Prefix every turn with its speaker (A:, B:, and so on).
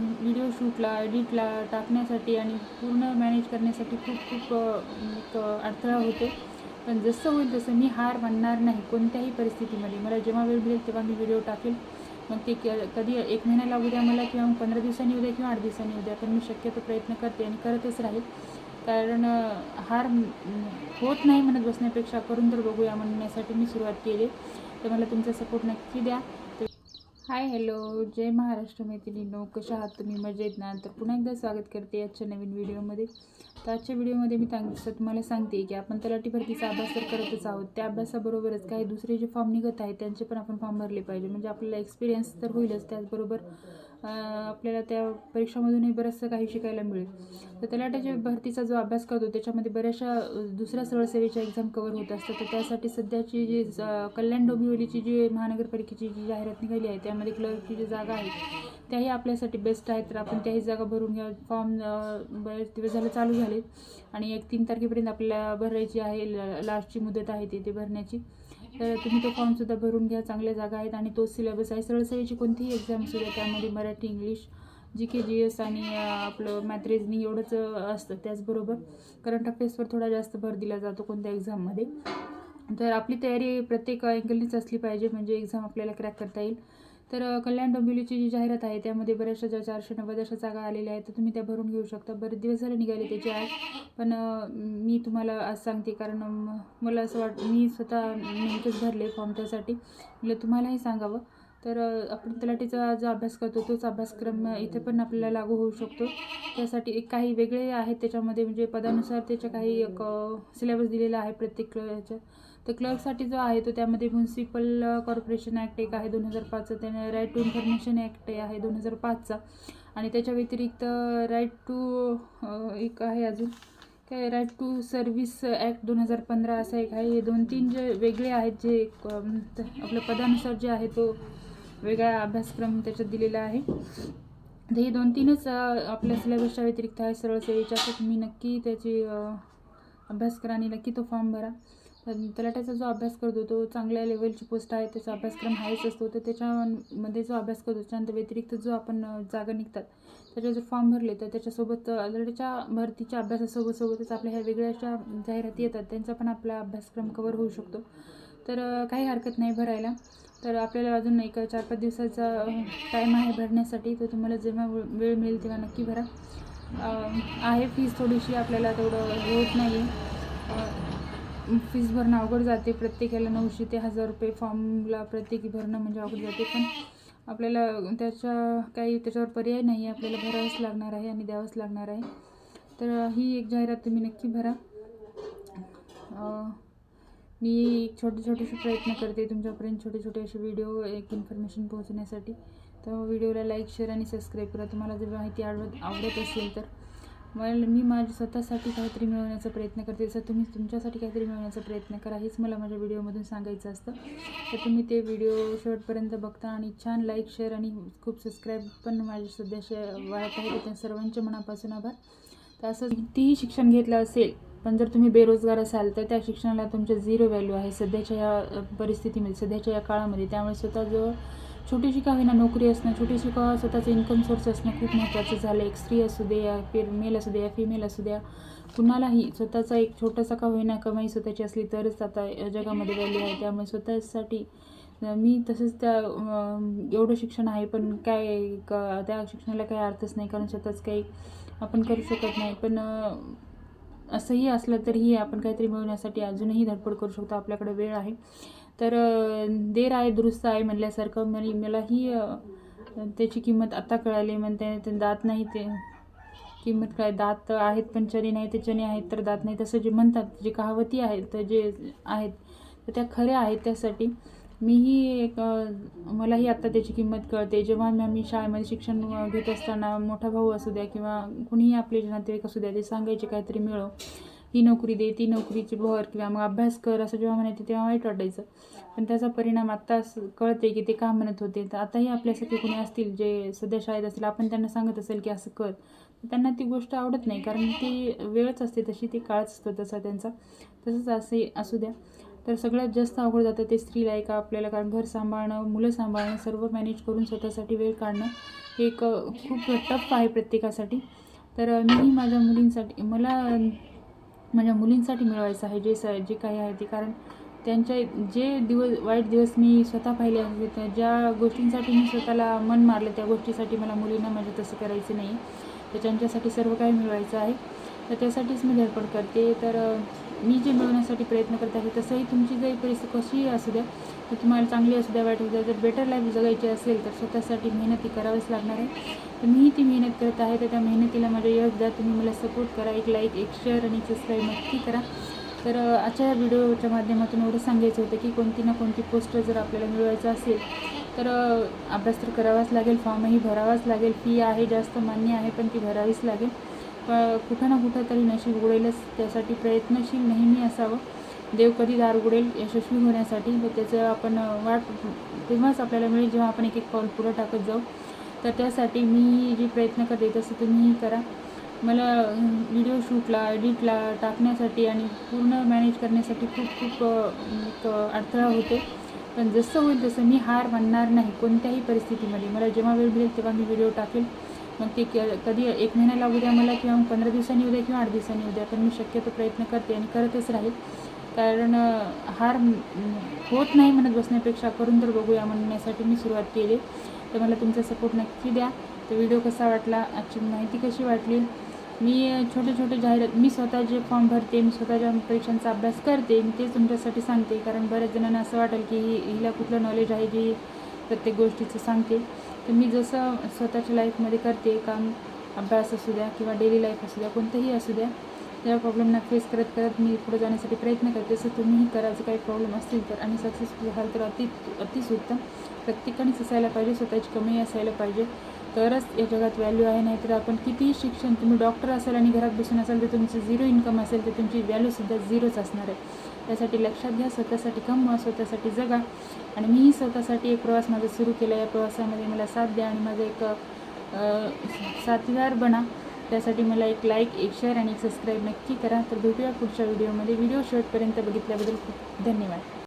A: Video शूटला एडिटला टाकण्यासाठी आणि पूर्ण मॅनेज करण्यासाठी खूप खूप अडथळा होतो. पण जसं होईल तसं मी हार मानणार नाही कोणत्याही परिस्थितीमध्ये. मला जेव्हा वेळ मिळेल तेव्हा मी व्हिडिओ टाकेल. मग ते क कधी एक महिन्याला उद्या मला किंवा मग पंधरा दिवसांनी उद्या किंवा आठ दिवसांनी उद्या पण मी शक्यतो प्रयत्न करते आणि करतच राहील. कारण हार होत नाही म्हणत बसण्यापेक्षा करून तर बघूया म्हणण्यासाठी मी सुरुवात केली. तर मला तुमचा सपोर्ट नक्की द्या. हाय हॅलो जय महाराष्ट्र मैत्रिणींनो. कशा आहात तुम्ही? मजेत ना? तर पुन्हा एकदा स्वागत करते आजच्या नवीन व्हिडिओमध्ये तर आजच्या व्हिडिओमध्ये मी सांग तुम्हाला सांगते की आपण तलाठी भरतीचा अभ्यास तर करतच आहोत. त्या अभ्यासाबरोबरच काही दुसरे जे फॉर्म निघत आहेत त्यांचे पण आपण फॉर्म भरले पाहिजे. म्हणजे आपल्याला एक्सपिरियन्स तर होईलच त्याचबरोबर आपल्याला त्या परीक्षामधूनही बरंचसं काही शिकायला मिळेल. तर तलाट्याच्या भरतीचा जो अभ्यास करतो त्याच्यामध्ये बऱ्याचशा दुसऱ्या सरळसेवेच्या एक्झाम कवर होत असतात. तर त्यासाठी सध्याची जी ज- कल्याण डोंबिवलीची जी महानगरपालिकेची जी जाहिरात निघाली आहे त्यामध्ये क्लर्कची जी जागा आहे त्याही आपल्यासाठी बेस्ट आहेत तर आपण त्याही जागा भरून घ्या. फॉर्म बरेच दिवस झाले चालू झाले. आणि एक तीन तारखेपर्यंत आपल्याला भरायची आहे ल- लास्टची मुदत आहे ती ते भरण्याची. तर तुम्ही तो फॉर्मसुद्धा भरून घ्या चांगल्या जागा आहेत. आणि तो सिलेबस आहे. सरळ कोणतीही एक्झाम असू द्या त्यामध्ये Marathi English G K G S आणि आपलं मॅथ रिजनिंग एवढंच असतं त्याचबरोबर. करंट अफेअर्सवर थोडा जास्त भर दिला जातो कोणत्या एक्झाममध्ये तर आपली तयारी प्रत्येक अँगलनीच असली पाहिजे. म्हणजे एक्झाम आपल्याला क्रॅक करता येईल. तर कल्याण डोंबिवलीची जी जाहिरात आहे त्यामध्ये बऱ्याचशा ज्या चारशे नव्वद अशा जागा आलेल्या आहेत तर तुम्ही त्या भरून घेऊ शकता. बरेच दिवस झाले निघाले त्याचे आहे पण मी तुम्हाला आज सांगते कारण मला असं वाट मी स्वतः नेमकेच भरले फॉर्म त्यासाठी. म्हटलं तुम्हालाही सांगावं. तर आपण तलाठीचा जो अभ्यास करतो तोच अभ्यासक्रम इथे पण आपल्याला लागू होऊ शकतो. त्यासाठी एक काही वेगळे आहेत त्याच्यामध्ये म्हणजे पदानुसार त्याच्या काही एक सिलेबस दिलेला आहे प्रत्येक क्लर्कच्या तर क्लर्कसाठी जो आहे तो त्यामध्ये म्युन्सिपल कॉर्पोरेशन ॲक्ट एक आहे दोन हजार पाचचा त्याने राईट टू इन्फॉर्मेशन ॲक्ट आहे दोन हजार पाचचा. आणि त्याच्या व्यतिरिक्त राईट टू एक आहे अजून. काय राईट टू सर्व्हिस ॲक्ट दोन हजार पंधरा असा एक आहे. हे दोन तीन जे वेगळे आहेत जे आपलं पदानुसार जे आहे तो वेगळा अभ्यासक्रम त्याच्यात दिलेला आहे. तर हे दोन तीनच आपल्या सिलेबसच्या व्यतिरिक्त आहे सरळ सेवेच्या तर तुम्ही नक्की त्याची अभ्यास करा आणि नक्की तो फॉर्म भरा. तलाट्याचा जो अभ्यास करतो तो चांगल्या लेवलची पोस्ट आहे त्याचा अभ्यासक्रम हायच असतो तर त्याच्यामध्ये जो अभ्यास करतो त्याच्यानंतर व्यतिरिक्त जो आपण जागा निघतात त्याचे जर फॉर्म भरले तर त्याच्यासोबत अ, भरतीच्या अभ्यासासोबत सोबतच आपल्या ह्या वेगळ्या अशा जाहिराती येतात त्यांचा पण आपला अभ्यासक्रम कवर होऊ शकतो. तर काही हरकत नाही भरायला. तर आपल्याला अजून एक चार पाच दिवसाचा टाईम आहे भरण्यासाठी. तर तुम्हाला जेव्हा वेळ मिळेल तेव्हा नक्की भरा. आहे फीस थोडीशी आपल्याला तेवढं होत नाही फीज फीस भरणं अवघड जाते. प्रत्येकाला नऊशे ते हजार रुपये फॉर्मला प्रत्येकी भरणं म्हणजे अवघड जाते. पण आपल्याला त्याच्या काही त्याच्यावर पर्याय नाही आहे आपल्याला भरावंच लागणार आहे आणि द्यावंच लागणार आहे. तर ही एक जाहिरात तुम्ही नक्की भरा. मी छोटे छोटेसे प्रयत्न करते तुमच्यापर्यंत छोटे छोटे असे व्हिडिओ एक इन्फॉर्मेशन पोहोचण्यासाठी. तर व्हिडिओला लाईक शेअर आणि सबस्क्राईब करा. तुम्हाला जर माहिती आवडत आवडत असेल तर. मला मी माझ्या स्वतःसाठी काहीतरी मिळवण्याचा प्रयत्न करते. जसं तुम्ही तुमच्यासाठी काहीतरी मिळवण्याचा प्रयत्न करा हेच मला माझ्या व्हिडिओमधून सांगायचं असतं. तर तुम्ही ते व्हिडिओ शेवटपर्यंत बघता आणि छान लाईक शेअर आणि खूप सबस्क्राईब पण माझे सध्याचे वाढत आहे. तर त्या सर्वांच्या मनापासून आभार. तर असं कितीही शिक्षण घेतलं असेल पण जर तुम्ही बेरोजगार असाल तर त्या शिक्षणाला तुमच्या झिरो व्हॅल्यू आहे. सध्याच्या या परिस्थितीमध्ये सध्याच्या या काळामध्ये त्यामुळे स्वतः जो छोटीशी का होईना नोकरी असणं छोटीशी का स्वतःचं इन्कम सोर्स असणं खूप महत्त्वाचं झालं. एक स्त्री असू दे या फिर मेल असू दे या फिमेल असू द्या कुणालाही स्वतःचा एक छोटासा का होईना कमाई स्वतःची असली तरच आता या जगामध्ये व्हॅल्यू आहे. त्यामुळे स्वतःसाठी मी तसंच त्या एवढं शिक्षण आहे पण काय क- त्या शिक्षणाला काही अर्थच नाही. कारण स्वतःच काही आपण करू शकत नाही. पण असंही असलं तरीही आपण काहीतरी मिळवण्यासाठी अजूनही धडपड करू शकतो. आपल्याकडे वेळ आहे. तर देर आहे दुरुस्त आहे म्हणल्यासारखं मला मलाही त्याची किंमत आता कळाली. म्हणते ते दात नाही ते किंमत काय दात आहेत पण चणे नाही ते चणे आहेत तर दात नाही. तसं जे म्हणतात जे कहावती आहेत तर जे आहेत तर त्या खऱ्या आहेत त्यासाठी. मीही एक मलाही आत्ता त्याची किंमत कळते. जेव्हा मी आम्ही शाळेमध्ये शिक्षण घेत असताना मोठा भाऊ असू द्या किंवा कुणीही आपले जे नातेवाईक असू द्या ते सांगायचे काहीतरी मिळव. ही नोकरी दे ती नोकरीची भर किंवा मग अभ्यास कर असं जेव्हा म्हणायचे तेव्हा वाईट वाटायचं. पण त्याचा परिणाम आत्ता असं कळते की ते का म्हणत होते. तर आताही आपल्यासाठी कोणी असतील जे सध्या शाळेत असतील आपण त्यांना सांगत असेल की असं कर. त्यांना ती गोष्ट आवडत नाही कारण ती वेळच असते तशी ती काळच असतो तसा त्यांचा. तसंच असे असू द्या. तर सगळ्यात जास्त अवघड जातं ते स्त्रीला एका का आपल्याला कारण घर सांभाळणं मुलं सांभाळणं सर्व मॅनेज करून स्वतःसाठी वेळ काढणं हे एक खूप टफ आहे प्रत्येकासाठी. तर मीही माझ्या मुलींसाठी मला माझ्या मुलींसाठी मिळवायचं आहे जे स जे काही आहे ते. कारण त्यांच्या जे दिवस वाईट दिवस मी स्वतः पाहिले आहेत त्या ज्या गोष्टींसाठी मी स्वतःला मन मारलं त्या गोष्टीसाठी मला मुलींना माझ्या तसं करायचं नाही तर त्यांच्यासाठी सर्व काही मिळवायचं आहे. तर त्यासाठीच मी धडपड करते. तर मी जे मिळवण्यासाठी प्रयत्न करत आहे तसंही तुमची जरी परिस्थिती कशीही असू द्या तर तुम्हाला चांगली असू द्या वाईट असू द्या जर बेटर लाईफ जगायची असेल तर स्वतःसाठी मेहनत ही करावीच लागणार आहे. तर मीही ती मेहनत करत आहे तर त्या मेहनतीला माझ्या यश द्या तुम्ही मला सपोर्ट करा. एक लाईक एक शेअर आणि सबस्क्राईब नक्की करा. तर आजच्या या व्हिडिओच्या माध्यमातून एवढं सांगायचं होतं की कोणती ना कोणती पोस्ट जर आपल्याला मिळवायचं असेल तर अभ्यास तर करावाच लागेल फॉर्मही भरावाच लागेल. फी आहे जास्त मान्य आहे पण ती भरावीच लागेल. प कुठं ना कुठं तरी नशीब उघडेलच त्यासाठी प्रयत्नशील नेहमी असावं. देव कधी दार उघडेल यशस्वी होण्यासाठी. तर त्याचं आपण वाट तेव्हाच आपल्याला मिळेल जेव्हा आपण एक एक पाऊल पुढं टाकत जाऊ. तर त्यासाठी मी जे प्रयत्न करते तसं तुम्हीही करा. मला व्हिडिओ शूटला एडिटला टाकण्यासाठी आणि पूर्ण मॅनेज करण्यासाठी खूप खूप अडथळा होतो. पण जसं होईल तसं मी हार मानणार नाही कोणत्याही परिस्थितीमध्ये. मला जेव्हा वेळ मिळेल तेव्हा मी व्हिडिओ टाकेल. मग ते क कधी एक महिन्याला उद्या मला किंवा मग पंधरा दिवसांनी उद्या किंवा आठ दिवसांनी उद्या पण मी शक्यतो प्रयत्न करते आणि करतच राहील. कारण हार होत नाही म्हणत बसण्यापेक्षा करून तर बघूया म्हणण्यासाठी मी सुरुवात केली. तर मला तुमचा सपोर्ट नक्की द्या. तर व्हिडिओ कसा वाटला आजची माहिती कशी वाटली? मी छोटे छोटे जाहिरात मी स्वतः जे फॉर्म भरते मी स्वतःच्या परीक्षांचा अभ्यास करते मी ते तुमच्यासाठी सांगते. कारण बऱ्याच जणांना असं वाटेल की ही हिला कुठलं नॉलेज आहे जी प्रत्येक गोष्टीचं सांगते. तर मी जसं स्वतःच्या लाईफमध्ये करते काम अभ्यास असू द्या किंवा डेली लाईफ असू द्या कोणतंही असू द्या त्या प्रॉब्लेमना फेस करत करत मी पुढे जाण्यासाठी प्रयत्न करते. तसं तुम्हीही करा जर काही प्रॉब्लेम असतील तर आणि सक्सेसफुल व्हाल तर अति अतिच प्रत्येकानेच असायला पाहिजे स्वतःची कमी असायला पाहिजे. तरच या जगात व्हॅल्यू आहे नाहीतर आपण कितीही शिक्षण तुम्ही डॉक्टर असाल आणि घरात बसून असाल तर तुमचं झिरो इन्कम असेल तर तुमची व्हॅल्यूसुद्धा झिरोच असणार आहे. त्यासाठी लक्षात घ्या स्वतःसाठी कमवा स्वतःसाठी जगा. आणि मीही स्वतःसाठी एक प्रवास माझा सुरू केला. या प्रवासामध्ये मला साथ द्या आणि माझं एक साथीदार बना. त्यासाठी मला एक लाईक एक शेअर आणि एक सबस्क्राईब नक्की करा. तर भेटूया पुढच्या व्हिडिओमध्ये व्हिडिओ शेवटपर्यंत बघितल्याबद्दल खूप धन्यवाद.